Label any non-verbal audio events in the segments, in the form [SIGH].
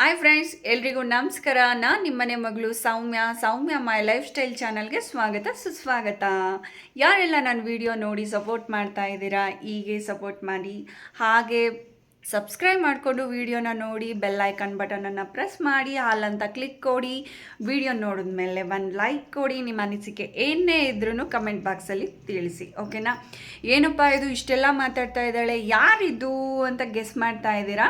Hi friends ಎಲ್ರಿಗೂ ನಮಸ್ಕಾರ. ನಾನು ನಿಮ್ಮನೆ ಮಗಳು ಸೌಮ್ಯ. ಸೌಮ್ಯ ಮೈ ಲೈಫ್ ಸ್ಟೈಲ್ ಚಾನಲ್ಗೆ ಸ್ವಾಗತ, ಸುಸ್ವಾಗತ. ಯಾರೆಲ್ಲ ನನ್ನ ವಿಡಿಯೋ ನೋಡಿ ಸಪೋರ್ಟ್ ಮಾಡ್ತಾ ಇದ್ದೀರಾ, ಹೀಗೆ ಸಪೋರ್ಟ್ ಮಾಡಿ. ಹಾಗೆ ಸಬ್ಸ್ಕ್ರೈಬ್ ಮಾಡಿಕೊಂಡು ವಿಡಿಯೋನ ನೋಡಿ ಬೆಲ್ ಐಕನ್ ಬಟನನ್ನು ಪ್ರೆಸ್ ಮಾಡಿ ಹಾಲಂತ ಕ್ಲಿಕ್ ಕೊಡಿ. ವಿಡಿಯೋ ನೋಡಿದ ಮೇಲೆ ಒಂದು ಲೈಕ್ ಕೊಡಿ. ನಿಮ್ಮ ಅನಿಸಿಕೆ ಏನೇ ಇದ್ರೂ ಕಮೆಂಟ್ ಬಾಕ್ಸಲ್ಲಿ ತಿಳಿಸಿ ಓಕೆನಾ ಏನಪ್ಪ ಇದು, ಇಷ್ಟೆಲ್ಲ ಮಾತಾಡ್ತಾ ಇದ್ದಾಳೆ? ಯಾರಿದು ಅಂತ ಗೆಸ್ ಮಾಡ್ತಾ ಇದ್ದೀರಾ?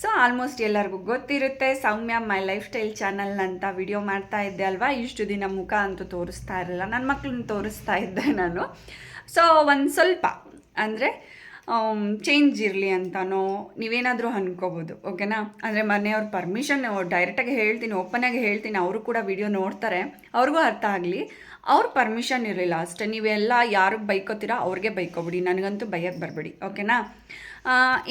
ಸೊ ಆಲ್ಮೋಸ್ಟ್ ಎಲ್ಲರಿಗೂ ಗೊತ್ತಿರುತ್ತೆ, ಸೌಮ್ಯ ಮೈ ಲೈಫ್ ಸ್ಟೈಲ್ ಚಾನಲ್ ಅಂತ ವಿಡಿಯೋ ಮಾಡ್ತಾ ಇದ್ದೆ ಅಲ್ವಾ? ಇಷ್ಟು ದಿನ ಮುಖ ಅಂತೂ ತೋರಿಸ್ತಾ ಇರಲಿಲ್ಲ. ನನ್ನ ಮಕ್ಳನ್ನ ತೋರಿಸ್ತಾ ಇದ್ದೆ ನಾನು. ಸೊ ಒಂದು ಸ್ವಲ್ಪ, ಅಂದರೆ ಚೇಂಜ್ ಇರಲಿ ಅಂತನೋ, ನೀವೇನಾದರೂ ಅಂದ್ಕೋಬೋದು ಓಕೆನಾ ಅಂದರೆ ಮನೆಯವ್ರ ಪರ್ಮಿಷನ್ ಡೈರೆಕ್ಟಾಗಿ ಹೇಳ್ತೀನಿ ಓಪನಾಗಿ ಹೇಳ್ತೀನಿ, ಅವರು ಕೂಡ ವಿಡಿಯೋ ನೋಡ್ತಾರೆ. ಅವ್ರಿಗೂ ಅರ್ಥ ಆಗಲಿ. ಅವ್ರ ಪರ್ಮಿಷನ್ ಇರಲಿಲ್ಲ ಅಷ್ಟೇ. ನೀವೆಲ್ಲ ಯಾರಿಗೆ ಬೈಕೋತೀರಾ, ಅವ್ರಿಗೆ ಬೈಕೋಬಿಡಿ. ನನಗಂತೂ ಬೈಯಕ್ಕೆ ಬರಬೇಡಿ ಓಕೆನಾ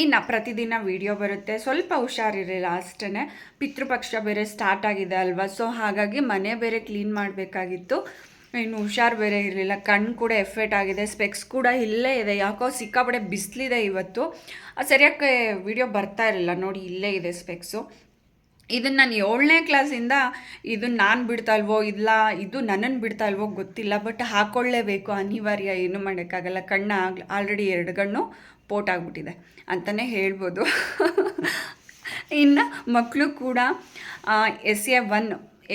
ಇನ್ನು ಪ್ರತಿದಿನ ವಿಡಿಯೋ ಬರುತ್ತೆ. ಸ್ವಲ್ಪ ಹುಷಾರಿರಲಿಲ್ಲ ಅಷ್ಟೇ ಪಿತೃಪಕ್ಷ ಬೇರೆ ಸ್ಟಾರ್ಟ್ ಆಗಿದೆ ಅಲ್ವಾ? ಸೊ ಹಾಗಾಗಿ ಮನೆ ಬೇರೆ ಕ್ಲೀನ್ ಮಾಡಬೇಕಾಗಿತ್ತು. ಇನ್ನು ಹುಷಾರು ಬೇರೆ ಇರಲಿಲ್ಲ. ಕಣ್ಣು ಕೂಡ ಎಫೆಕ್ಟ್ ಆಗಿದೆ. ಸ್ಪೆಕ್ಸ್ ಕೂಡ ಇಲ್ಲೇ ಇದೆ. ಯಾಕೋ ಸಿಕ್ಕಾಪಡೆ ಬಿಸಿಲಿದೆ ಇವತ್ತು. ಸರಿಯಾಗಿ ವಿಡಿಯೋ ಬರ್ತಾ ಇರಲಿಲ್ಲ. ನೋಡಿ, ಇಲ್ಲೇ ಇದೆ ಸ್ಪೆಕ್ಸು ಇದನ್ನು ನಾನು ಏಳನೇ ಕ್ಲಾಸಿಂದ ಇದು ನಾನು ಬಿಡ್ತಾ ಇಲ್ವೋ, ಇಲ್ಲ ಇದು ನನ್ನನ್ನು ಬಿಡ್ತಾ ಇಲ್ವೋ ಗೊತ್ತಿಲ್ಲ. ಬಟ್ ಹಾಕ್ಕೊಳ್ಳೇಬೇಕು ಅನಿವಾರ್ಯ ಏನು ಮಾಡೋಕ್ಕಾಗಲ್ಲ. ಕಣ್ಣು ಆಲ್ರೆಡಿ ಎರಡು ಕಣ್ಣು ಪೋಟ್ ಆಗಿಬಿಟ್ಟಿದೆ ಅಂತಲೇ ಹೇಳ್ಬೋದು. ಇನ್ನು ಮಕ್ಕಳು ಕೂಡ S A one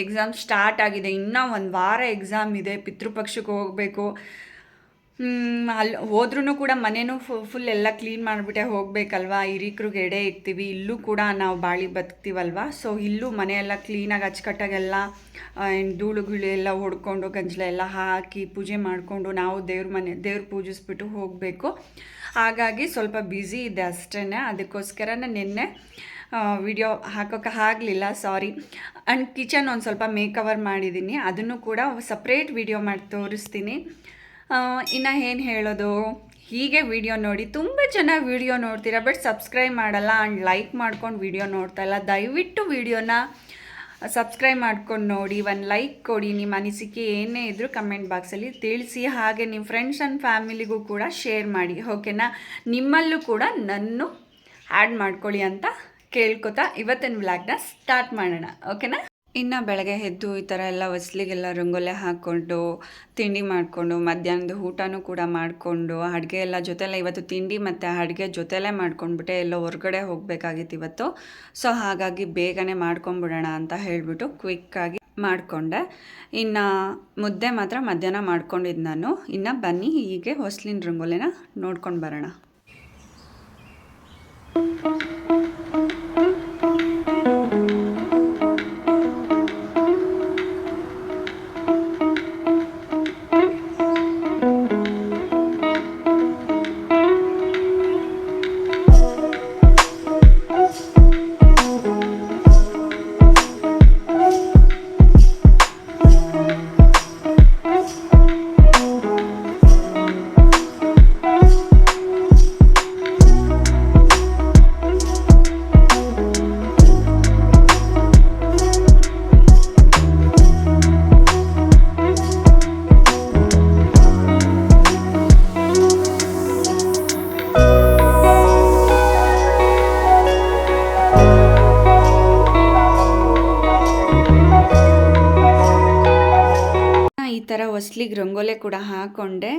exam start ಆಗಿದೆ. ಇನ್ನೂ ಒಂದು ವಾರ ಎಕ್ಸಾಮ್ ಇದೆ. ಪಿತೃಪಕ್ಷಕ್ಕೆ ಹೋಗಬೇಕು. ಅಲ್ಲಿ ಹೋದ್ರೂ ಕೂಡ ಮನೇನೂ ಫುಲ್ ಎಲ್ಲ ಕ್ಲೀನ್ ಮಾಡಿಬಿಟ್ಟೆ ಹೋಗಬೇಕಲ್ವಾ? ಹಿರೀಕ್ರಿಗೆ ಎಡೆ ಇರ್ತೀವಿ ಇಲ್ಲೂ ಕೂಡ ನಾವು ಬಾಳಿ ಬದುಕ್ತೀವಲ್ವ ಸೊ, ಇಲ್ಲೂ ಮನೆಯೆಲ್ಲ ಕ್ಲೀನಾಗಿ ಅಚ್ಚುಕಟ್ಟಾಗೆಲ್ಲ ಧೂಳು ಗಿಳು ಎಲ್ಲ ಹೊಡ್ಕೊಂಡು, ಗಂಜಲ ಎಲ್ಲ ಹಾಕಿ ಪೂಜೆ ಮಾಡಿಕೊಂಡು ನಾವು ದೇವ್ರ ಮನೆ, ದೇವ್ರ ಪೂಜಿಸ್ಬಿಟ್ಟು ಹೋಗಬೇಕು. ಹಾಗಾಗಿ ಸ್ವಲ್ಪ ಬ್ಯುಸಿ ಇದೆ ಅಷ್ಟೇ ಅದಕ್ಕೋಸ್ಕರ ನಿನ್ನೆ ವಿಡಿಯೋ ಹಾಕೋಕೆ ಆಗಲಿಲ್ಲ ಸಾರಿ ಆ್ಯಂಡ್ ಕಿಚನ್ ಒಂದು ಸ್ವಲ್ಪ ಮೇಕವರ್ ಮಾಡಿದ್ದೀನಿ ಅದನ್ನು ಕೂಡ ಸಪ್ರೇಟ್ ವಿಡಿಯೋ ಮಾಡಿ ತೋರಿಸ್ತೀನಿ. ಇನ್ನು ಏನು ಹೇಳೋದು? ಹೀಗೆ ವಿಡಿಯೋ ನೋಡಿ, ತುಂಬ ಚೆನ್ನಾಗಿ ವಿಡಿಯೋ ನೋಡ್ತೀರಾ ಬಟ್ ಸಬ್ಸ್ಕ್ರೈಬ್ ಮಾಡಲ್ಲ ಆ್ಯಂಡ್ ಲೈಕ್ ಮಾಡ್ಕೊಂಡು ವಿಡಿಯೋ ನೋಡ್ತಾ ಇಲ್ಲ. ದಯವಿಟ್ಟು ವಿಡಿಯೋನ ಸಬ್ಸ್ಕ್ರೈಬ್ ಮಾಡ್ಕೊಂಡು ನೋಡಿ, ಒಂದು ಲೈಕ್ ಕೊಡಿ. ನಿಮ್ಮ ಅನಿಸಿಕೆ ಏನೇ ಇದ್ದರೂ ಕಮೆಂಟ್ ಬಾಕ್ಸಲ್ಲಿ ತಿಳಿಸಿ. ಹಾಗೆ ನಿಮ್ಮ ಫ್ರೆಂಡ್ಸ್ ಆ್ಯಂಡ್ ಫ್ಯಾಮಿಲಿಗೂ ಕೂಡ ಶೇರ್ ಮಾಡಿ. ಓಕೆನಾ ನಿಮ್ಮಲ್ಲೂ ಕೂಡ ನನ್ನ ಆ್ಯಡ್ ಮಾಡ್ಕೊಳ್ಳಿ ಅಂತ ಕೇಳ್ಕೊತಾ ಇವತ್ತಿನ ವ್ಲಾಗ್ನ ಸ್ಟಾರ್ಟ್ ಮಾಡೋಣ. ಓಕೆನಾ ಇನ್ನು ಬೆಳಗ್ಗೆ ಎದ್ದು ಈ ಥರ ಎಲ್ಲ ಹೊಸ್ಲಿಗೆಲ್ಲ ರಂಗೋಲೆ ಹಾಕ್ಕೊಂಡು, ತಿಂಡಿ ಮಾಡಿಕೊಂಡು ಮಧ್ಯಾಹ್ನದ ಊಟನೂ ಕೂಡ ಮಾಡಿಕೊಂಡು, ಅಡುಗೆ ಎಲ್ಲ ಜೊತೆಲೆ ಇವತ್ತು ತಿಂಡಿ ಮತ್ತು ಅಡುಗೆ ಜೊತೆಲೇ ಮಾಡ್ಕೊಂಡ್ಬಿಟ್ಟೆ, ಎಲ್ಲೋ ಹೊರಗಡೆ ಹೋಗಬೇಕಾಗಿತ್ತು ಇವತ್ತು. ಸೊ ಹಾಗಾಗಿ ಬೇಗನೆ ಮಾಡ್ಕೊಂಬಿಡೋಣ ಅಂತ ಹೇಳಿಬಿಟ್ಟು ಕ್ವಿಕ್ಕಾಗಿ ಮಾಡಿಕೊಂಡೆ. ಇನ್ನು ಮುದ್ದೆ ಮಾತ್ರ ಮಧ್ಯಾಹ್ನ ಮಾಡ್ಕೊಂಡಿದ್ದು ನಾನು. ಇನ್ನು ಬನ್ನಿ ಹೀಗೆ ಹೊಸ್ಲಿನ ರಂಗೋಲಿನ ನೋಡ್ಕೊಂಡು ಬರೋಣ. ಥರ ಹೊಸ್ಲಿಗೆ ರಂಗೋಲೆ ಕೂಡ ಹಾಕ್ಕೊಂಡೆ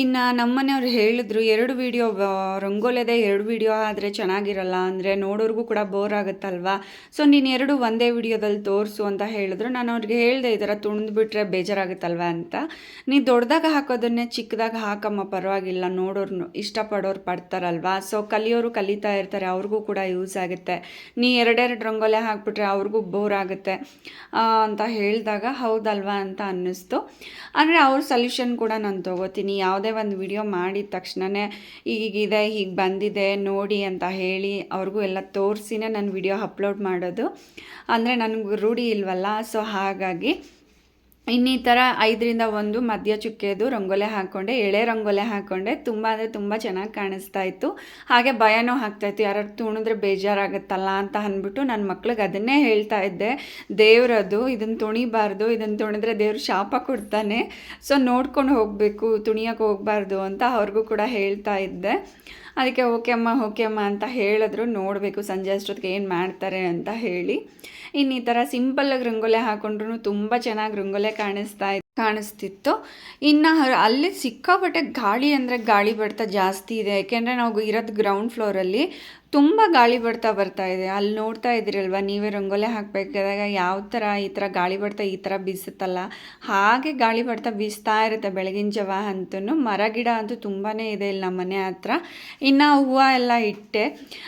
ಇನ್ನು ನಮ್ಮನೆಯವ್ರು ಹೇಳಿದ್ರು, ಎರಡು ವೀಡಿಯೋ ರಂಗೋಲೆದೇ ಎರಡು ವೀಡಿಯೋ ಆದರೆ ಚೆನ್ನಾಗಿರಲ್ಲ, ಅಂದರೆ ನೋಡೋರ್ಗೂ ಕೂಡ ಬೋರ್ ಆಗುತ್ತಲ್ವಾ? ಸೊ ನೀನು ಎರಡು ಒಂದೇ ವಿಡಿಯೋದಲ್ಲಿ ತೋರಿಸು ಅಂತ ಹೇಳಿದ್ರು. ನಾನು ಅವ್ರಿಗೆ ಹೇಳಿದೆ, ಈ ಥರ ತುಣಿದ್ಬಿಟ್ರೆ ಬೇಜಾರಾಗುತ್ತಲ್ವ? ಅಂತ. ನೀ ದೊಡ್ಡದಾಗ ಹಾಕೋದನ್ನೇ ಚಿಕ್ಕದಾಗ ಹಾಕಮ್ಮ, ಪರವಾಗಿಲ್ಲ ನೋಡೋರು ಇಷ್ಟಪಡೋರು ಪಡ್ತಾರಲ್ವಾ? ಸೊ ಕಲಿಯೋರು ಕಲಿತಾ ಇರ್ತಾರೆ, ಅವ್ರಿಗೂ ಕೂಡ ಯೂಸ್ ಆಗುತ್ತೆ. ನೀ ಎರಡೆರಡು ರಂಗೋಲೆ ಹಾಕ್ಬಿಟ್ರೆ ಅವ್ರಿಗೂ ಬೋರ್ ಆಗುತ್ತೆ ಅಂತ ಹೇಳಿದಾಗ, ಹೌದಲ್ವಾ? ಅಂತ ಅನ್ನಿಸ್ತು. ಅಂದರೆ ಅವ್ರ ಸೊಲ್ಯೂಷನ್ ಕೂಡ ನಾನು ತೊಗೋತೀನಿ. ಯಾವುದೇ ಒಂದು ವಿಡಿಯೋ ಮಾಡಿದ ತಕ್ಷಣವೇ ಈಗಿದೆ ಹೀಗೆ ಬಂದಿದೆ, ನೋಡಿ ಅಂತ ಹೇಳಿ ಅವ್ರಿಗೂ ಎಲ್ಲ ತೋರಿಸಿನೇ ನಾನು ವಿಡಿಯೋ ಅಪ್ಲೋಡ್ ಮಾಡೋದು. ಅಂದರೆ ನನಗೆ ರೂಢಿ ಇಲ್ವಲ್ಲ ಸೊ ಹಾಗಾಗಿ ಇನ್ನೀ ಥರ ಐದರಿಂದ ಒಂದು ಮಧ್ಯ ಚುಕ್ಕೆದು ರಂಗೋಲೆ ಹಾಕ್ಕೊಂಡೆ ಎಳೆ ರಂಗೋಲೆ ಹಾಕ್ಕೊಂಡೆ ತುಂಬ ಅಂದರೆ ತುಂಬ ಚೆನ್ನಾಗಿ ಕಾಣಿಸ್ತಾ ಇತ್ತು. ಹಾಗೆ ಭಯನೂ ಆಗ್ತಾಯಿತ್ತು ಯಾರು ತುಣಿದ್ರೆ ಬೇಜಾರಾಗುತ್ತಲ್ಲ ಅಂತ ಅಂದ್ಬಿಟ್ಟು ನನ್ನ ಮಕ್ಳಿಗೆ ಅದನ್ನೇ ಹೇಳ್ತಾ ಇದ್ದೆ. ದೇವ್ರದು ಇದನ್ನು ತುಣಿಬಾರ್ದು ಇದನ್ನು ತುಣಿದ್ರೆ ದೇವ್ರು ಶಾಪ ಕೊಡ್ತಾನೆ. ಸೊ ನೋಡ್ಕೊಂಡು ಹೋಗಬೇಕು, ತುಣಿಯೋಕೆ ಹೋಗಬಾರ್ದು ಅಂತ ಅವ್ರಿಗೂ ಕೂಡ ಹೇಳ್ತಾ ಇದ್ದೆ. ಅದಕ್ಕೆ ಓಕೆ ಅಮ್ಮ ಓಕೆ ಅಮ್ಮ ಅಂತ ಹೇಳಿದ್ರು. ನೋಡಬೇಕು, ಸಂಜೆ ಅಷ್ಟೊತ್ತಿಗೆ ಏನು ಮಾಡ್ತಾರೆ ಅಂತ ಹೇಳಿ. ಇನ್ನು ಈ ಥರ ಸಿಂಪಲ್ಲಾಗಿ ರಂಗೋಲೆ ಹಾಕೊಂಡ್ರು ತುಂಬ ಚೆನ್ನಾಗಿ ರಂಗೋಲೆ ಕಾಣಿಸ್ತಾ ಇತ್ತು ಕಾಣಿಸ್ತಿತ್ತು. ಇನ್ನು ಅಲ್ಲಿ ಸಿಕ್ಕಾಪಟ್ಟೆ ಗಾಳಿ ಅಂದರೆ ಗಾಳಿ ಬಡ್ತ ಜಾಸ್ತಿ ಇದೆ. ಯಾಕೆಂದರೆ ನಾವು ಇರೋದು ಗ್ರೌಂಡ್ ಫ್ಲೋರಲ್ಲಿ ತುಂಬ ಗಾಳಿ ಬಡ್ತಾ ಬರ್ತಾ ಇದೆ. ಅಲ್ಲಿ ನೋಡ್ತಾ ಇದ್ದೀರಲ್ವ? ನೀವೇ ರಂಗೋಲೆ ಹಾಕಬೇಕಾದಾಗ ಯಾವ ಥರ ಈ ಥರ ಗಾಳಿ ಬಡ್ತಾ ಈ ಥರ ಬೀಸುತ್ತಲ್ಲ? ಹಾಗೆ ಗಾಳಿ ಬಡ್ತಾ ಬೀಸ್ತಾ ಇರುತ್ತೆ ಬೆಳಗಿನ ಜವ ಅಂತೂ ಮರ, ಗಿಡ ಅಂತೂ ತುಂಬಾ ಇದೆ ಇಲ್ಲಿ ನಮ್ಮ ಮನೆ ಹತ್ರ. ಇನ್ನು ಹೂವು ಎಲ್ಲ ಇಟ್ಟೆ.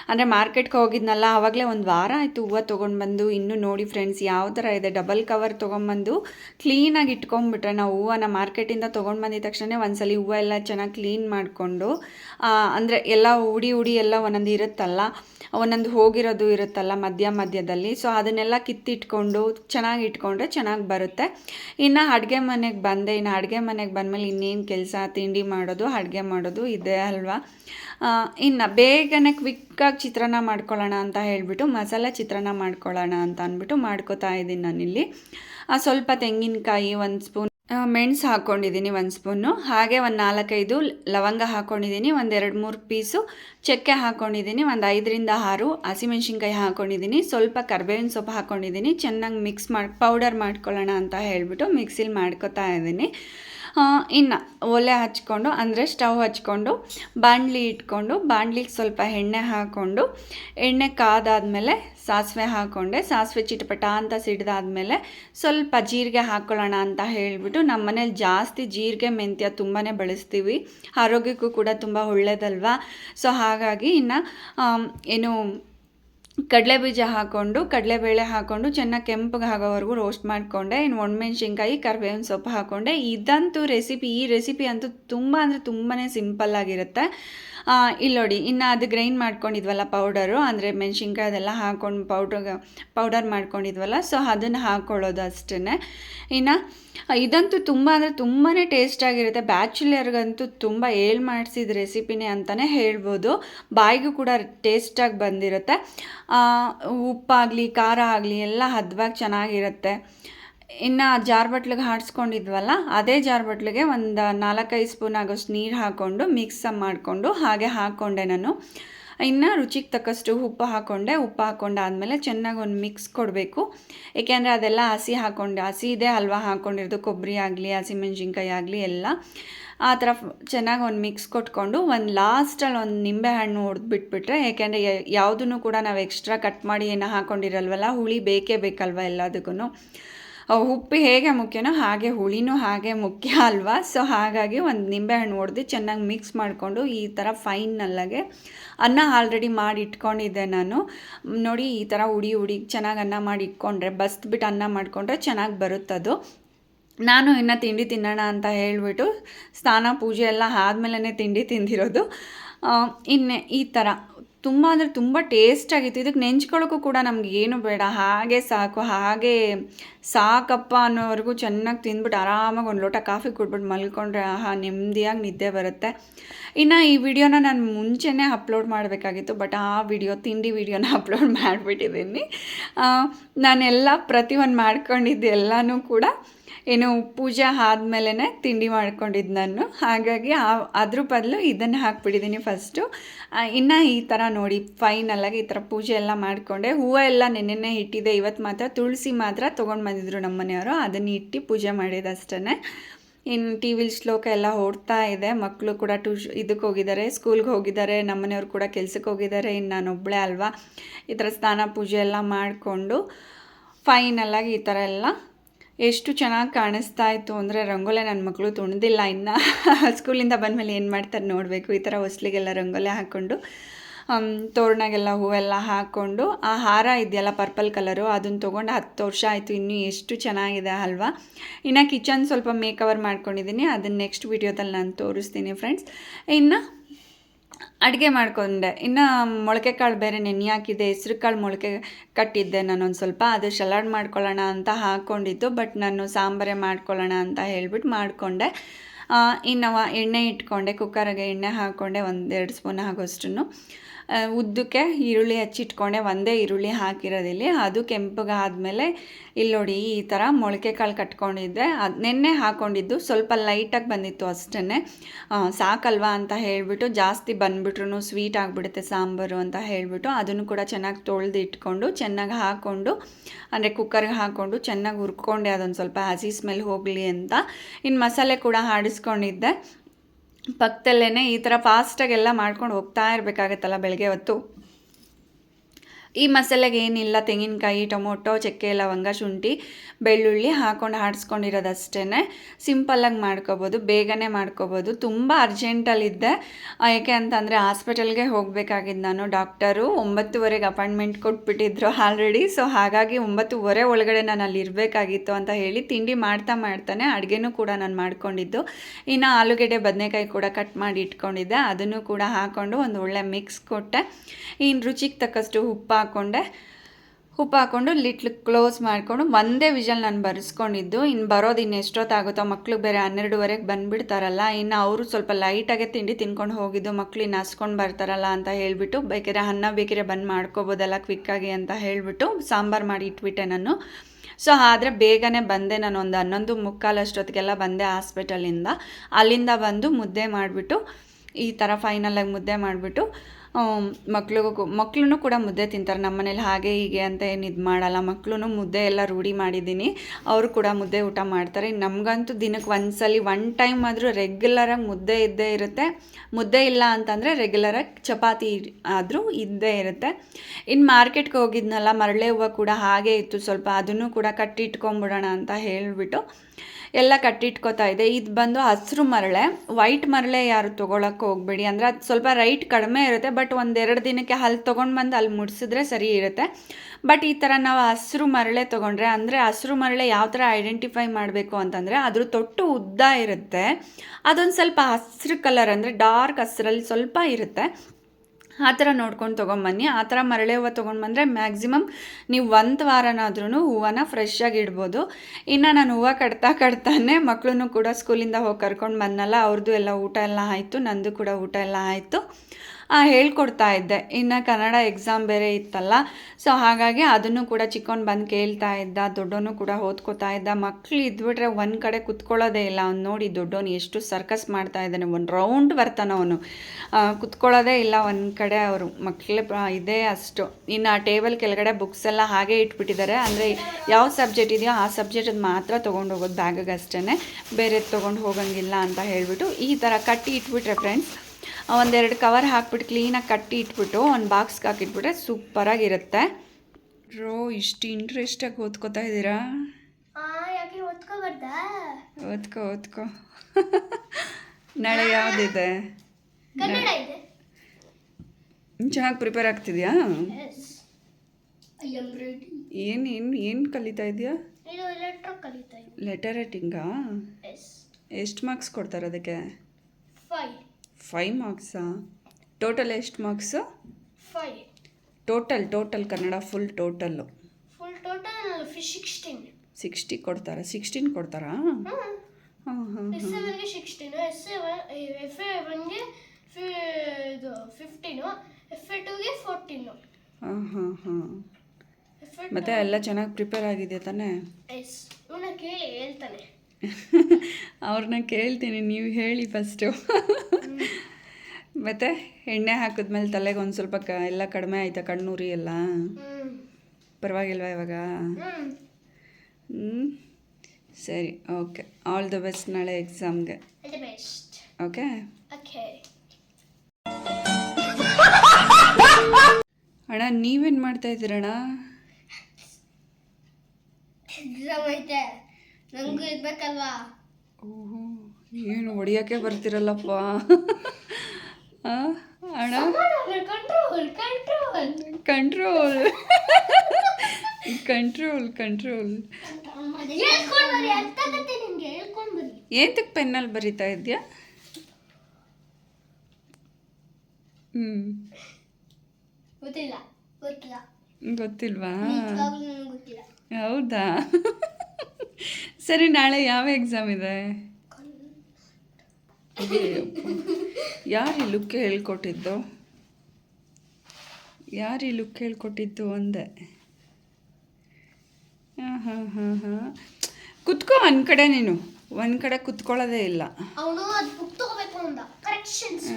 ಅಂದರೆ ಮಾರ್ಕೆಟ್ಗೆ ಹೋಗಿದ್ನಲ್ಲ ಆವಾಗಲೇ ಒಂದು ವಾರ ಆಯಿತು ಹೂವು ತೊಗೊಂಡು ಬಂದು. ಇನ್ನೂ ನೋಡಿ ಫ್ರೆಂಡ್ಸ್ ಯಾವ ಥರ ಇದೆ. ಡಬಲ್ ಕವರ್ ತೊಗೊಂಬಂದು ಕ್ಲೀನಾಗಿ ಇಟ್ಕೊಂಡ್ಬಿಟ್ರೆ ನಾವು ಹೂವನ್ನ ಮಾರ್ಕೆಟಿಂದ ತೊಗೊಂಡು ಬಂದಿದ ತಕ್ಷಣ ಒಂದ್ಸಲಿ ಹೂವು ಎಲ್ಲ ಚೆನ್ನಾಗಿ ಕ್ಲೀನ್ ಮಾಡಿಕೊಂಡು ಅಂದರೆ ಎಲ್ಲ ಉಡಿ ಉಡಿ ಎಲ್ಲ ಒಂದೊಂದು ಇರುತ್ತಲ್ಲ ಒಂದೊಂದು ಹೋಗಿರೋದು ಇರುತ್ತಲ್ಲ ಮಧ್ಯ ಮಧ್ಯದಲ್ಲಿ. ಸೊ ಅದನ್ನೆಲ್ಲ ಕಿತ್ತಿಟ್ಕೊಂಡು, ಚೆನ್ನಾಗಿ ಇಟ್ಕೊಂಡ್ರೆ ಚೆನ್ನಾಗಿ ಬರುತ್ತೆ. ಇನ್ನು ಅಡುಗೆ ಮನೆಗೆ ಬಂದೆ, ಇನ್ನು ಅಡುಗೆ ಮನೆಗೆ ಬಂದಮೇಲೆ ಇನ್ನೇನು ಕೆಲಸ? ತಿಂಡಿ ಮಾಡೋದು, ಅಡುಗೆ ಮಾಡೋದು ಇದೆ ಅಲ್ವಾ? ಇನ್ನು ಬೇಗನೆ ಕ್ವಿಕ್ಕಾಗಿ ಚಿತ್ರಾನ್ನ ಮಾಡ್ಕೊಳ್ಳೋಣ ಅಂತ ಹೇಳಿಬಿಟ್ಟು, ಮಸಾಲೆ ಚಿತ್ರಾನ್ನ ಮಾಡ್ಕೊಳ್ಳೋಣ ಅಂತ ಅಂದ್ಬಿಟ್ಟು ಮಾಡ್ಕೋತಾ ಇದ್ದೀನಿ ನಾನಿಲ್ಲಿ. ಸ್ವಲ್ಪ ತೆಂಗಿನಕಾಯಿ, ಒಂದು ಸ್ಪೂನ್ ಮೆಣಸು ಹಾಕ್ಕೊಂಡಿದ್ದೀನಿ ಒಂದು ಸ್ಪೂನು. ಹಾಗೆ ಒಂದು ನಾಲ್ಕೈದು ಲವಂಗ ಹಾಕ್ಕೊಂಡಿದ್ದೀನಿ ಒಂದು ಎರಡು ಮೂರು ಪೀಸು. ಚಕ್ಕೆ ಹಾಕ್ಕೊಂಡಿದ್ದೀನಿ ಒಂದು ಐದರಿಂದ ಆರು. ಹಸಿಮೆಣ್ಸಿನ್ಕಾಯಿ ಹಾಕ್ಕೊಂಡಿದ್ದೀನಿ ಸ್ವಲ್ಪ ಕರ್ಬೇವಿನ ಸೊಪ್ಪು ಹಾಕ್ಕೊಂಡಿದ್ದೀನಿ ಚೆನ್ನಾಗಿ ಮಿಕ್ಸ್ ಮಾಡಿ ಪೌಡರ್ ಮಾಡ್ಕೊಳ್ಳೋಣ ಅಂತ ಹೇಳಿಬಿಟ್ಟು ಮಿಕ್ಸಿಲಿ ಮಾಡ್ಕೊತಾ ಇದ್ದೀನಿ. ಇನ್ನು ಒಲೆ ಹಚ್ಕೊಂಡು, ಅಂದರೆ ಸ್ಟವ್ ಹಚ್ಕೊಂಡು, ಬಾಣಲಿ ಇಟ್ಕೊಂಡು, ಬಾಣಲಿಗೆ ಸ್ವಲ್ಪ ಎಣ್ಣೆ ಹಾಕ್ಕೊಂಡು ಎಣ್ಣೆ ಕಾದಾದಮೇಲೆ ಸಾಸಿವೆ ಹಾಕ್ಕೊಂಡೆ ಸಾಸಿವೆ ಚಿಟಪಟ ಅಂತ ಸಿಡ್ದಾದ್ಮೇಲೆ ಸ್ವಲ್ಪ ಜೀರಿಗೆ ಹಾಕ್ಕೊಳ್ಳೋಣ ಅಂತ ಹೇಳಿಬಿಟ್ಟು ನಮ್ಮ ಮನೇಲಿ ಜಾಸ್ತಿ ಜೀರಿಗೆ ಮೆಂತ್ಯ ತುಂಬಾ ಬಳಸ್ತೀವಿ. ಆರೋಗ್ಯಕ್ಕೂ ಕೂಡ ತುಂಬ ಒಳ್ಳೆಯದಲ್ವಾ ಸೊ ಹಾಗಾಗಿ ಇನ್ನು ಏನು ಕಡಲೆ ಬೀಜ ಹಾಕ್ಕೊಂಡು ಕಡಲೆಬೇಳೆ ಹಾಕ್ಕೊಂಡು ಚೆನ್ನಾಗಿ ಕೆಂಪಗೆ ಆಗೋವರೆಗೂ ರೋಸ್ಟ್ ಮಾಡಿಕೊಂಡೆ. ಇನ್ನು ಒಣಮೆಣ್ಸಿನ್ಕಾಯಿ ಕರಿಬೇವಿನ ಸೊಪ್ಪು ಹಾಕ್ಕೊಂಡೆ ಇದಂತೂ ರೆಸಿಪಿ ಈ ರೆಸಿಪಿ ಅಂತೂ ತುಂಬ ಅಂದರೆ ತುಂಬಾ ಸಿಂಪಲ್ ಆಗಿರುತ್ತೆ. ಆ, ಇಲ್ಲಿ ನೋಡಿ, ಇನ್ನು ಅದು ಗ್ರೈಂಡ್ ಮಾಡ್ಕೊಂಡಿದ್ವಲ್ಲ ಪೌಡರು, ಅಂದರೆ ಮೆಣಸಿನ್ಕಾಯಿ ಅದೆಲ್ಲ ಹಾಕ್ಕೊಂಡು ಪೌಡರ್ ಪೌಡರ್ ಮಾಡ್ಕೊಂಡಿದ್ವಲ್ಲ, ಸೊ ಅದನ್ನು ಹಾಕ್ಕೊಳ್ಳೋದು ಅಷ್ಟೇ ಇನ್ನು, ಇದಂತೂ ತುಂಬ, ಅಂದರೆ ತುಂಬಾ ಟೇಸ್ಟಾಗಿರುತ್ತೆ ಬ್ಯಾಚುಲರ್ಗಂತೂ ತುಂಬ ಏಳು ಮಾಡಿಸಿದ ರೆಸಿಪಿನೇ ಅಂತಲೇ ಹೇಳ್ಬೋದು. ಬಾಯಿಗೂ ಕೂಡ ಟೇಸ್ಟಾಗಿ ಬಂದಿರುತ್ತೆ. ಉಪ್ಪಾಗಲಿ, ಖಾರ ಆಗಲಿ, ಎಲ್ಲ ಹದವಾಗಿ ಚೆನ್ನಾಗಿರುತ್ತೆ. ಇನ್ನು ಜಾರ್ ಬಟ್ಲಿಗೆ ಹಾಡಿಸ್ಕೊಂಡಿದ್ವಲ್ಲ ಅದೇ ಜಾರ್ ಬಟ್ಲಿಗೆ ಒಂದು ನಾಲ್ಕೈದು ಸ್ಪೂನ್ ಆಗೋಷ್ಟು ನೀರು ಹಾಕ್ಕೊಂಡು ಮಿಕ್ಸ್ ಮಾಡಿಕೊಂಡು ಹಾಗೆ ಹಾಕ್ಕೊಂಡೆ ನಾನು. ಇನ್ನು ರುಚಿಗೆ ತಕ್ಕಷ್ಟು ಉಪ್ಪು ಹಾಕ್ಕೊಂಡೆ ಉಪ್ಪು ಹಾಕ್ಕೊಂಡಾದಮೇಲೆ ಚೆನ್ನಾಗಿ ಒಂದು ಮಿಕ್ಸ್ ಕೊಡಬೇಕು. ಏಕೆಂದರೆ ಅದೆಲ್ಲ ಹಸಿ ಹಾಕ್ಕೊಂಡೆ ಹಸಿ ಇದೆ ಹಲ್ವಾ ಹಾಕ್ಕೊಂಡಿರೋದು ಕೊಬ್ಬರಿ ಆಗಲಿ ಹಸಿಮೆಣ್ಸಿನ್ಕಾಯಿ ಆಗಲಿ ಎಲ್ಲ. ಆ ಥರ ಚೆನ್ನಾಗಿ ಒಂದು ಮಿಕ್ಸ್ ಕೊಟ್ಕೊಂಡು ಒಂದು ಲಾಸ್ಟಲ್ಲಿ ಒಂದು ನಿಂಬೆಹಣ್ಣು ಹೊಡೆದು ಬಿಟ್ಬಿಟ್ರೆ ಏಕೆಂದರೆ ಯಾವುದನ್ನು ಕೂಡ ನಾವು ಎಕ್ಸ್ಟ್ರಾ ಕಟ್ ಮಾಡಿ ಏನೋ ಹಾಕ್ಕೊಂಡಿರಲ್ವಲ್ಲ ಹುಳಿ ಬೇಕೇ ಬೇಕಲ್ವ ಎಲ್ಲದಕ್ಕೂ ಉಪ್ಪು ಹೇಗೆ ಮುಖ್ಯನೋ ಹಾಗೆ ಹುಳಿನೂ ಹಾಗೆ ಮುಖ್ಯ ಅಲ್ವಾ? ಸೊ ಹಾಗಾಗಿ ಒಂದು ನಿಂಬೆಹಣ್ಣು ಹೊಡೆದು ಚೆನ್ನಾಗಿ ಮಿಕ್ಸ್ ಮಾಡಿಕೊಂಡು ಈ ಥರ ಫೈನಲ್ಲಾಗೆ ಅನ್ನ ಆಲ್ರೆಡಿ ಮಾಡಿ ಇಟ್ಕೊಂಡಿದ್ದೆ ನಾನು. ನೋಡಿ, ಈ ಥರ ಉಡಿ ಉಡಿ ಚೆನ್ನಾಗಿ ಅನ್ನ ಮಾಡಿ ಇಟ್ಕೊಂಡ್ರೆ ಬಸ್ದ್ಬಿಟ್ಟು ಅನ್ನ ಮಾಡಿಕೊಂಡ್ರೆ ಚೆನ್ನಾಗಿ ಬರುತ್ತದು ನಾನು ಇನ್ನು ತಿಂಡಿ ತಿನ್ನೋಣ ಅಂತ ಹೇಳಿಬಿಟ್ಟು ಸ್ನಾನ, ಪೂಜೆ ಎಲ್ಲ ಆದಮೇಲೆ ತಿಂಡಿ ತಿಂದಿರೋದು. ಇನ್ನೇ ಈ ಥರ ತುಂಬ ಅಂದರೆ ತುಂಬ ಟೇಸ್ಟಾಗಿತ್ತು ಇದಕ್ಕೆ ನೆಂಚ್ಕೊಳ್ಳೋಕ್ಕೂ ಕೂಡ ನಮ್ಗೆ ಏನು ಬೇಡ. ಹಾಗೆ ಸಾಕು, ಹಾಗೆ ಸಾಕಪ್ಪ ಅನ್ನೋವರೆಗೂ ಚೆನ್ನಾಗಿ ತಿಂದ್ಬಿಟ್ಟು ಆರಾಮಾಗಿ ಒಂದು ಲೋಟ ಕಾಫಿ ಕುಡ್ಬಿಟ್ಟು ಮಲ್ಕೊಂಡ್ರೆ ಆಹಾ, ನೆಮ್ಮದಿಯಾಗಿ ನಿದ್ದೆ ಬರುತ್ತೆ. ಇನ್ನು ಈ ವಿಡಿಯೋನ ನಾನು ಮುಂಚೆನೇ ಅಪ್ಲೋಡ್ ಮಾಡಬೇಕಾಗಿತ್ತು ಬಟ್ ಆ ವಿಡಿಯೋ, ತಿಂಡಿ ವಿಡಿಯೋನ [LAUGHS] ಅಪ್ಲೋಡ್ ಮಾಡಿಬಿಟ್ಟಿದ್ದೀನಿ ನಾನೆಲ್ಲ ಪ್ರತಿಯೊಂದು ಮಾಡ್ಕೊಂಡಿದ್ದು ಎಲ್ಲನೂ ಕೂಡ. ಏನು ಪೂಜೆ ಆದಮೇಲೆ ತಿಂಡಿ ಮಾಡ್ಕೊಂಡಿದ್ದು ನಾನು. ಹಾಗಾಗಿ ಆ, ಅದ್ರ ಬದಲು ಇದನ್ನು ಹಾಕ್ಬಿಟ್ಟಿದ್ದೀನಿ ಫಸ್ಟು ಇನ್ನು ಈ ಥರ ನೋಡಿ ಫೈನಲ್ಲಾಗಿ ಈ ಥರ ಪೂಜೆ ಎಲ್ಲ ಮಾಡಿಕೊಂಡೆ. ಹೂವು ಎಲ್ಲ ನೆನ್ನೆನೇ ಇಟ್ಟಿದೆ ಇವತ್ತು ಮಾತ್ರ ತುಳಸಿ ಮಾತ್ರ ತೊಗೊಂಡು ಬಂದಿದ್ರು ನಮ್ಮ ಮನೆಯವರು. ಅದನ್ನು ಇಟ್ಟು ಪೂಜೆ ಮಾಡಿದ್ದು ಅಷ್ಟೇ ಇನ್ನು ಟಿ ವಿಲಿ ಶ್ಲೋಕ ಎಲ್ಲ ಓಡ್ತಾ ಇದೆ. ಮಕ್ಕಳು ಕೂಡ ಟ್ಯೂಷ್ ಇದಕ್ಕೆ ಹೋಗಿದ್ದಾರೆ ಸ್ಕೂಲ್ಗೆ ಹೋಗಿದ್ದಾರೆ. ನಮ್ಮ ಮನೆಯವ್ರು ಕೂಡ ಕೆಲಸಕ್ಕೆ ಹೋಗಿದ್ದಾರೆ. ಇನ್ನು ನಾನು ಒಬ್ಬಳೇ ಅಲ್ವಾ? ಈ ಥರ ಸ್ನಾನ ಪೂಜೆ ಎಲ್ಲ ಮಾಡಿಕೊಂಡು ಫೈನಲ್ಲಾಗಿ ಈ ಥರ ಎಲ್ಲ ಎಷ್ಟು ಚೆನ್ನಾಗಿ ಕಾಣಿಸ್ತಾ ಇತ್ತು ಅಂದರೆ ರಂಗೋಲೆ ನನ್ನ ಮಕ್ಕಳು ತುಣಿದಿಲ್ಲ ಇನ್ನು. ಸ್ಕೂಲಿಂದ ಬಂದಮೇಲೆ ಏನು ಮಾಡ್ತಾರೆ ನೋಡಬೇಕು. ಈ ಥರ ಹೊಸ್ಲಿಗೆಲ್ಲ ರಂಗೋಲೆ ಹಾಕ್ಕೊಂಡು ತೋರಣಗೆಲ್ಲ ಹೂವೆಲ್ಲ ಹಾಕ್ಕೊಂಡು ಆ ಹಾರ ಇದೆಯಲ್ಲ ಪರ್ಪಲ್ ಕಲರು ಅದನ್ನು ತೊಗೊಂಡು ಹತ್ತು ವರ್ಷ ಆಯಿತು, ಇನ್ನೂ ಎಷ್ಟು ಚೆನ್ನಾಗಿದೆ ಅಲ್ವಾ? ಇನ್ನು ಕಿಚನ್ ಸ್ವಲ್ಪ ಮೇಕವರ್ ಮಾಡ್ಕೊಂಡಿದ್ದೀನಿ ಅದನ್ನು ನೆಕ್ಸ್ಟ್ ವೀಡಿಯೋದಲ್ಲಿ ನಾನು ತೋರಿಸ್ತೀನಿ, ಫ್ರೆಂಡ್ಸ್. ಇನ್ನು ಅಡುಗೆ ಮಾಡ್ಕೊಂಡೆ. ಇನ್ನು ಮೊಳಕೆ ಕಾಳು ಬೇರೆ ನೆನೆ ಹಾಕಿದ್ದೆ, ಹೆಸ್ರು ಕಾಳು ಮೊಳಕೆ ಕಟ್ಟಿದ್ದೆ ನಾನೊಂದು ಸ್ವಲ್ಪ. ಅದು ಸಲಾಡ್ ಮಾಡ್ಕೊಳ್ಳೋಣ ಅಂತ ಹಾಕ್ಕೊಂಡಿದ್ದು ಬಟ್ ನಾನು ಸಾಂಬಾರೇ ಮಾಡ್ಕೊಳ್ಳೋಣ ಅಂತ ಹೇಳ್ಬಿಟ್ಟು ಮಾಡಿಕೊಂಡೆ. ಇನ್ನು ಎಣ್ಣೆ ಇಟ್ಕೊಂಡೆ, ಕುಕ್ಕರಿಗೆ ಎಣ್ಣೆ ಹಾಕ್ಕೊಂಡೆ ಒಂದೆರಡು ಸ್ಪೂನ್ ಆಗೋಷ್ಟು ಉದ್ದಕ್ಕೆ ಈರುಳ್ಳಿ ಹಚ್ಚಿಟ್ಕೊಂಡೆ, ಒಂದೇ ಈರುಳ್ಳಿ ಹಾಕಿರೋದಿಲ್ಲಿ. ಅದು ಕೆಂಪಗಾದಮೇಲೆ ಇಲ್ಲಿ ನೋಡಿ ಈ ಥರ ಮೊಳಕೆ ಕಾಳು ಕಟ್ಕೊಂಡಿದ್ದೆ. ಅದು ನೆನ್ನೆ ಹಾಕ್ಕೊಂಡಿದ್ದು ಸ್ವಲ್ಪ ಲೈಟಾಗಿ ಬಂದಿತ್ತು ಅಷ್ಟೇ ಸಾಕಲ್ವಾ ಅಂತ ಹೇಳಿಬಿಟ್ಟು, ಜಾಸ್ತಿ ಬಂದ್ಬಿಟ್ರು ಸ್ವೀಟ್ ಆಗಿಬಿಡುತ್ತೆ ಸಾಂಬಾರು ಅಂತ ಹೇಳಿಬಿಟ್ಟು, ಅದನ್ನು ಕೂಡ ಚೆನ್ನಾಗಿ ತೊಳೆದು ಇಟ್ಕೊಂಡು, ಚೆನ್ನಾಗಿ ಹಾಕ್ಕೊಂಡು ಅಂದರೆ ಕುಕ್ಕರ್ಗೆ ಹಾಕ್ಕೊಂಡು ಚೆನ್ನಾಗಿ ಹುರ್ಕೊಂಡೆ. ಅದೊಂದು ಸ್ವಲ್ಪ ಹಸಿ ಸ್ಮೆಲ್ ಹೋಗಲಿ ಅಂತ. ಇನ್ನು ಮಸಾಲೆ ಕೂಡ ಆಡಿಸ್ಕೊಂಡಿದ್ದೆ ಪಕ್ಕದಲ್ಲೇ ಈ ಥರ ಫಾಸ್ಟಾಗೆಲ್ಲ ಮಾಡ್ಕೊಂಡು ಹೋಗ್ತಾ ಇರಬೇಕಾಗತ್ತಲ್ಲ ಬೆಳಗ್ಗೆ ಹೊತ್ತು? ಈ ಮಸಾಲೆಗೆ ಏನಿಲ್ಲ, ತೆಂಗಿನಕಾಯಿ, ಟೊಮೊಟೊ, ಚಕ್ಕೆ, ಲವಂಗ, ಶುಂಠಿ, ಬೆಳ್ಳುಳ್ಳಿ ಹಾಕೊಂಡು ಆಡಿಸ್ಕೊಂಡಿರೋದಷ್ಟೇ ಸಿಂಪಲ್ಲಾಗಿ ಮಾಡ್ಕೋಬೋದು, ಬೇಗನೆ ಮಾಡ್ಕೋಬೋದು. ತುಂಬ ಅರ್ಜೆಂಟಲ್ಲಿದ್ದೆ ಏಕೆ ಅಂತಂದರೆ ಹಾಸ್ಪಿಟಲ್ಗೆ ಹೋಗಬೇಕಾಗಿದ್ದು ನಾನು ಡಾಕ್ಟರು. ಒಂಬತ್ತುವರೆಗೆ ಅಪಾಯಿಂಟ್ಮೆಂಟ್ ಕೊಟ್ಬಿಟ್ಟಿದ್ರು ಆಲ್ರೆಡಿ. ಸೊ ಹಾಗಾಗಿ ಒಂಬತ್ತುವರೆ ಒಳಗಡೆ ನಾನು ಅಲ್ಲಿ ಇರಬೇಕಾಗಿತ್ತು ಅಂತ ಹೇಳಿ ತಿಂಡಿ ಮಾಡ್ತಾ ಮಾಡ್ತಾನೆ ಅಡುಗೆನೂ ಕೂಡ ನಾನು ಮಾಡ್ಕೊಂಡಿದ್ದು. ಇನ್ನು ಆಲೂಗೆಡ್ಡೆ ಬದನೆಕಾಯಿ ಕೂಡ ಕಟ್ ಮಾಡಿ ಇಟ್ಕೊಂಡಿದ್ದೆ. ಅದನ್ನು ಕೂಡ ಹಾಕ್ಕೊಂಡು ಒಂದು ಒಳ್ಳೆ ಮಿಕ್ಸ್ ಕೊಟ್ಟೆ. ಇನ್ನು ರುಚಿಗೆ ತಕ್ಕಷ್ಟು ಉಪ್ಪು ಹಾಕ್ಕೊಂಡೆ ಉಪ್ಪು ಹಾಕ್ಕೊಂಡು ಲಿಟ್ಲ್ ಕ್ಲೋಸ್ ಮಾಡಿಕೊಂಡು ಒಂದೇ ವಿಷಲ್ ನಾನು ಬರೆಸ್ಕೊಂಡಿದ್ದು. ಇನ್ನು ಬರೋದು ಇನ್ನು ಎಷ್ಟೊತ್ತಾಗುತ್ತೋ ಮಕ್ಕಳು ಬೇರೆ ಹನ್ನೆರಡುವರೆಗೆ ಬಂದುಬಿಡ್ತಾರಲ್ಲ, ಇನ್ನು ಅವರು ಸ್ವಲ್ಪ ಲೈಟಾಗೆ ತಿಂಡಿ ತಿನ್ಕೊಂಡು ಹೋಗಿದ್ದು, ಮಕ್ಳು ಇನ್ನು ಹಸ್ಕೊಂಡು ಬರ್ತಾರಲ್ಲ ಅಂತ ಹೇಳಿಬಿಟ್ಟು, ಬೇಕಿದ್ರೆ ಅನ್ನ ಬೇಕಿದ್ರೆ ಬಂದು ಮಾಡ್ಕೋಬೋದಲ್ಲ ಕ್ವಿಕ್ಕಾಗಿ ಅಂತ ಹೇಳಿಬಿಟ್ಟು ಸಾಂಬಾರು ಮಾಡಿ ಇಟ್ಬಿಟ್ಟೆ ನಾನು. ಸೊ ಆದರೆ ಬೇಗನೆ ಬಂದೆ ನಾನು ಒಂದು ಹನ್ನೊಂದು ಮುಕ್ಕಾಲು ಅಷ್ಟೊತ್ತಿಗೆಲ್ಲ ಬಂದೆ ಹಾಸ್ಪಿಟಲಿಂದ. ಅಲ್ಲಿಂದ ಬಂದು ಮುದ್ದೆ ಮಾಡಿಬಿಟ್ಟು, ಈ ಥರ ಫೈನಲಾಗಿ ಮುದ್ದೆ ಮಾಡಿಬಿಟ್ಟು ಮಕ್ಳಿಗೂ ಮಕ್ಳು ಕೂಡ ಮುದ್ದೆ ತಿಂತಾರೆ. ನಮ್ಮ ಮನೇಲಿ ಹಾಗೆ ಹೀಗೆ ಅಂತ ಏನು ಇದು ಮಾಡಲ್ಲ. ಮಕ್ಳು ಮುದ್ದೆ ಎಲ್ಲ ರೂಢಿ ಮಾಡಿದ್ದೀನಿ. ಅವರು ಕೂಡ ಮುದ್ದೆ ಊಟ ಮಾಡ್ತಾರೆ. ನಮಗಂತೂ ದಿನಕ್ಕೆ ಒಂದ್ಸಲಿ ಒನ್ ಟೈಮ್ ಆದರೂ ರೆಗ್ಯುಲರಾಗಿ ಮುದ್ದೆ ಇದ್ದೇ ಇರುತ್ತೆ. ಮುದ್ದೆ ಇಲ್ಲ ಅಂತಂದರೆ ರೆಗ್ಯುಲರಾಗಿ ಚಪಾತಿ ಆದರೂ ಇದ್ದೇ ಇರುತ್ತೆ. ಇನ್ನು ಮಾರ್ಕೆಟ್ಗೆ ಹೋಗಿದ್ನಲ್ಲ, ಮರಳೆ ಹೂವು ಕೂಡ ಹಾಗೆ ಇತ್ತು ಸ್ವಲ್ಪ. ಅದನ್ನು ಕೂಡ ಕಟ್ಟಿಟ್ಕೊಂಬಿಡೋಣ ಅಂತ ಹೇಳಿಬಿಟ್ಟು. ಎಲ್ಲ ಕಟ್ಟಿಟ್ಕೋತಾ ಇದೆ. ಇದು ಬಂದು ಹಸಿರು ಮರಳೆ. ವೈಟ್ ಮರಳೆ ಯಾರು ತೊಗೊಳಕ್ಕೆ ಹೋಗಬೇಡಿ. ಅಂದರೆ ಅದು ಸ್ವಲ್ಪ ರೈಟ್ ಕಡಿಮೆ ಇರುತ್ತೆ ಬಟ್ ಒಂದೆರಡು ದಿನಕ್ಕೆ ಅಲ್ಲಿ ತೊಗೊಂಡು ಬಂದು ಅಲ್ಲಿ ಮುಡಿಸಿದ್ರೆ ಸರಿ ಇರುತ್ತೆ. ಬಟ್ ಈ ಥರ ನಾವು ಹಸಿರು ಮರಳೆ ತೊಗೊಂಡ್ರೆ, ಅಂದರೆ ಹಸಿರು ಮರಳೆ ಯಾವ ಥರ ಐಡೆಂಟಿಫೈ ಮಾಡಬೇಕು ಅಂತಂದರೆ ಅದ್ರ ತೊಟ್ಟು ಉದ್ದ ಇರುತ್ತೆ. ಅದೊಂದು ಸ್ವಲ್ಪ ಹಸಿರು ಕಲರ್ ಅಂದರೆ ಡಾರ್ಕ್ ಹಸಿರಲ್ಲಿ ಸ್ವಲ್ಪ ಇರುತ್ತೆ. ಆ ಥರ ನೋಡ್ಕೊಂಡು ತೊಗೊಂಬನ್ನಿ. ಆ ಥರ ಮರಳೆ ಹೂವು ತೊಗೊಂಡ್ಬಂದರೆ ಮ್ಯಾಕ್ಸಿಮಮ್ ನೀವು ಒಂದು ವಾರನಾದ್ರೂ ಹೂವನ್ನ ಫ್ರೆಶ್ ಆಗಿ ಇಡ್ಬೋದು. ಇನ್ನು ನಾನು ಹೂವು ಕಟ್ತಾ ಕಟ್ತಾನೆ ಮಕ್ಕಳನ್ನು ಕೂಡ ಸ್ಕೂಲಿಂದ ಹೋಗಿ ಕರ್ಕೊಂಡು ಬಂದನಲ್ಲ ಅವ್ರದ್ದು ಎಲ್ಲ ಊಟ ಎಲ್ಲ ಆಯಿತು, ನಂದು ಕೂಡ ಊಟ ಎಲ್ಲ ಆಯಿತು. ಹೇಳ್ಕೊಡ್ತಾ ಇದ್ದೆ. ಇನ್ನು ಕನ್ನಡ ಎಕ್ಸಾಮ್ ಬೇರೆ ಇತ್ತಲ್ಲ ಸೊ ಹಾಗಾಗಿ ಅದನ್ನು ಕೂಡ ಚಿಕ್ಕವನು ಬಂದು ಕೇಳ್ತಾ ಇದ್ದ ದೊಡ್ಡವನು ಕೂಡ ಓದ್ಕೋತಾ ಇದ್ದ. ಮಕ್ಳು ಇದ್ಬಿಟ್ರೆ ಒಂದು ಕಡೆ ಕುತ್ಕೊಳ್ಳೋದೇ ಇಲ್ಲ. ಅವ್ನು ನೋಡಿ ದೊಡ್ಡವನು ಎಷ್ಟು ಸರ್ಕಸ್ ಮಾಡ್ತಾ ಇದ್ದಾನೆ. ಒಂದು ರೌಂಡ್ ಬರ್ತಾನ ಅವನು. ಕುತ್ಕೊಳ್ಳೋದೇ ಇಲ್ಲ ಒಂದು ಕಡೆ ಅವರು. ಮಕ್ಕಳ ಇದೇ ಅಷ್ಟು. ಇನ್ನು ಆ ಟೇಬಲ್ ಕೆಳಗಡೆ ಬುಕ್ಸ್ ಎಲ್ಲ ಹಾಗೆ ಇಟ್ಬಿಟ್ಟಿದ್ದಾರೆ. ಅಂದರೆ ಯಾವ ಸಬ್ಜೆಕ್ಟ್ ಇದೆಯೋ ಆ ಸಬ್ಜೆಕ್ಟ್ ಮಾತ್ರ ತೊಗೊಂಡು ಹೋಗೋದು ಬ್ಯಾಗಿಗೆ ಅಷ್ಟೇ ಬೇರೆ ತೊಗೊಂಡು ಹೋಗಂಗಿಲ್ಲ ಅಂತ ಹೇಳಿಬಿಟ್ಟು ಈ ಥರ ಕಟ್ಟಿ ಇಟ್ಬಿಟ್ರೆ ಫ್ರೆಂಡ್ಸ್ ಒಂದೆರಡು ಕವರ್ ಹಾಕ್ಬಿಟ್ಟು ಕ್ಲೀನಾಗಿ ಕಟ್ಟಿ ಇಟ್ಬಿಟ್ಟು ಒಂದು ಬಾಕ್ಸ್ಗೆ ಹಾಕಿಟ್ಬಿಟ್ರೆ ಸೂಪರಾಗಿರುತ್ತೆ ರೋ ಇಷ್ಟು ಇಂಟ್ರೆಸ್ಟಾಗಿ ಓದ್ಕೋತಾ ಇದ್ದೀರಾ? ಆ ಯಾಕೆ ಓದ್ಕೋಬಾರ್ದಾ? ಓದ್ಕೋ ಓದ್ಕೋ. ನಾಳೆ ಯಾವುದಿದೆ? ಕನ್ನಡ ಇದೆ. ಚೆನ್ನಾಗಿ ಪ್ರಿಪೇರ್ ಆಗ್ತಿದ್ಯಾ? ಏನು ಏನು ಏನು ಕಲಿತಾ ಇದೆಯಾ? ಇದು ಎಲೆಕ್ಟ್ರೋ ಕಲಿತಾ ಇದ್ದೀನಿ. ಲೆಟರ್ ರೈಟಿಂಗಾ ಎಸ್ ಎಷ್ಟು ಮಾರ್ಕ್ಸ್ ಕೊಡ್ತಾರೆ ಅದಕ್ಕೆ? ಫೈವ್ ಫೈವ್ ಮಾರ್ಕ್ಸಾ ಟೋಟಲ್ ಎಷ್ಟು marks five total total Kannada full total full total sixteen sixty ಕೊಡ್ತಾರಾ. ಸಿಕ್ಸ್ಟೀನ್ ಕೊಡ್ತಾರಾ? ಹಾಂ ಹಾಂ ಎಸ್ ಎವನ್ಗೆ ಸಿಕ್ಸ್ಟೀನು ಎಸ್ ಎಫ್ ಎ ಒನ್ಗೆ ಇದು ಫಿಫ್ಟೀನು ಎಫ್ ಎ ಟೂಗೆ ಫೋರ್ಟೀನು ಹಾಂ ಹಾಂ ಹಾಂ ಎ ಮತ್ತೆ ಎಲ್ಲ ಚೆನ್ನಾಗಿ ಪ್ರಿಪೇರ್ ಆಗಿದೆ ತಾನೇ? ಎಸ್ ಇವನ ಕೇಳಿ ಹೇಳ್ತಾನೆ. [LAUGHS] ಅವ್ರನ್ನ ಕೇಳ್ತೀನಿ ನೀವು ಹೇಳಿ ಫಸ್ಟು ಮತ್ತೆ ಎಣ್ಣೆ ಹಾಕಿದ್ಮೇಲೆ ತಲೆಗೆ ಒಂದು ಸ್ವಲ್ಪ ಕ ಎಲ್ಲ ಕಡಿಮೆ ಆಯ್ತಾ ಕಣ್ಣೂರಿ ಎಲ್ಲ? ಪರವಾಗಿಲ್ವಾ ಇವಾಗ? ಹ್ಞೂ ಸರಿ ಓಕೆ. ಆಲ್ ದ ಬೆಸ್ಟ್ ನಾಳೆ ಎಕ್ಸಾಮ್ಗೆ ಓಕೆ? ಓಕೆ. ಅಣ್ಣ ನೀವೇನು ಮಾಡ್ತಾ ಇದ್ದೀರಣ್ಣ? ನಂಗೂ ಇರ್ಬೇಕಲ್ವಾ? ಓಹೋ ಏನು ಹೊಡಿಯೋಕ್ಕೆ ಬರ್ತಿರಲ್ಲಪ್ಪ. ಅಣ್ಣ? ಕಂಟ್ರೋಲ್ ಕಂಟ್ರೋಲ್ ಕಂಟ್ರೋಲ್ ಏತಕ್ಕೆ ಪೆನ್ನಲ್ಲಿ ಬರಿತಾ ಇದೆಯಾ? ಹ್ಞೂ ಗೊತ್ತಿಲ್ಲ ಗೊತ್ತಿಲ್ಲ. ಗೊತ್ತಿಲ್ವಾ? ಹೌದಾ? ಸರಿ ನಾಳೆ ಯಾವ ಎಕ್ಸಾಮ್ ಇದೆ? ಯಾರು ಈ ಲುಕ್ ಹೇಳ್ಕೊಟ್ಟಿದ್ದು? ಯಾರು ಈ ಲುಕ್ ಹೇಳ್ಕೊಟ್ಟಿದ್ದು ಒಂದೇ ಹಾಂ ಹಾಂ ಹಾಂ ಹಾಂ. ಕುತ್ಕೋ ಒಂದು ಕಡೆ ನೀನು. ಒಂದು ಕಡೆ ಕುತ್ಕೊಳ್ಳೋದೇ ಇಲ್ಲ. ಅವನು ಅದು ಬುಕ್ ತಗೋಬೇಕು ಅಂದ. ಕರೆಕ್ಷನ್ಸ್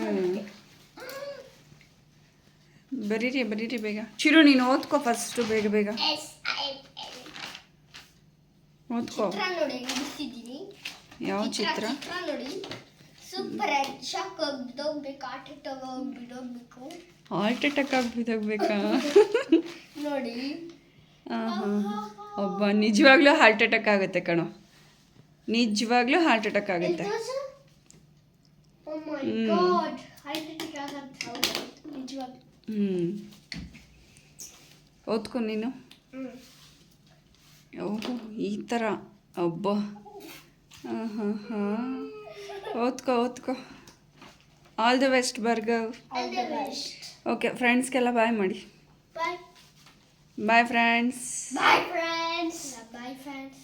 ಬರೀರಿ ಬರೀರಿ ಬೇಗ. ಚಿರು ನೀನು ಓದ್ಕೋ ಫಸ್ಟು ಬೇಗ ಬೇಗ. ಓದ್ಕೋ ನೋಡಿ ಬಿಡಿಸಿದ್ದೀನಿ ಯಾವ ಚಿತ್ರ ಚಿತ್ರ? ನೋಡಿ. ಸೂಪರ್ ಶಾಕ್ ಬಿದ್ದೋಗ್ಬೇಕು ಆಟ ತಗೋಗ್ ಬಿಡೋಗ್ಬೇಕು ಹಾರ್ಟ್ ಅಟ್ಯಾಕ್ ಆಗ್ಬಿದ್ದಾಗಬೇಕಾ ನೋಡಿ. ಒಬ್ಬ ನಿಜವಾಗ್ಲೂ ಹಾರ್ಟ್ ಅಟ್ಯಾಕ್ ಆಗುತ್ತೆ ಕಣೋ. ನಿಜವಾಗ್ಲೂ ಹಾರ್ಟ್ ಅಟ್ಯಾಕ್ ಆಗುತ್ತೆ. ನಿಜವಾಗ್ಲೂ. ಹ್ಞೂ ಓದ್ಕೊ ನೀನು. ಓಹೋ ಈ ಥರ ಅಬ್ಬ. ಹಾಂ ಹಾಂ. ಹಾಂ ಓದ್ಕೋ. ಓದ್ಕೋ all the best Bhargav okay ಫ್ರೆಂಡ್ಸ್ಗೆಲ್ಲ ಬಾಯ್ ಮಾಡಿ. Bye bye friends bye friends bye friends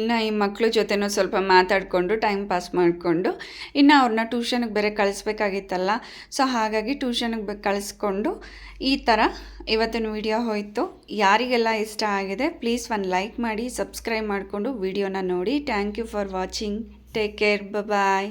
ಇನ್ನು ಈ ಮಕ್ಕಳ ಜೊತೆನೂ ಸ್ವಲ್ಪ ಮಾತಾಡಿಕೊಂಡು ಟೈಮ್ ಪಾಸ್ ಮಾಡಿಕೊಂಡು, ಇನ್ನು ಅವ್ರನ್ನ ಟ್ಯೂಷನ್ಗೆ ಬೇರೆ ಕಳಿಸ್ಬೇಕಾಗಿತ್ತಲ್ಲ ಸೊ ಹಾಗಾಗಿ ಟ್ಯೂಷನ್ಗೆ ಕಳಿಸ್ಕೊಂಡು ಈ ಥರ ಇವತ್ತಿನ ವಿಡಿಯೋ ಹೋಯಿತು. ಯಾರಿಗೆಲ್ಲ ಇಷ್ಟ ಆಗಿದೆ ಪ್ಲೀಸ್ ಒಂದು ಲೈಕ್ ಮಾಡಿ ಸಬ್ಸ್ಕ್ರೈಬ್ ಮಾಡಿಕೊಂಡು ವಿಡಿಯೋನ ನೋಡಿ. Thank you for watching take care bye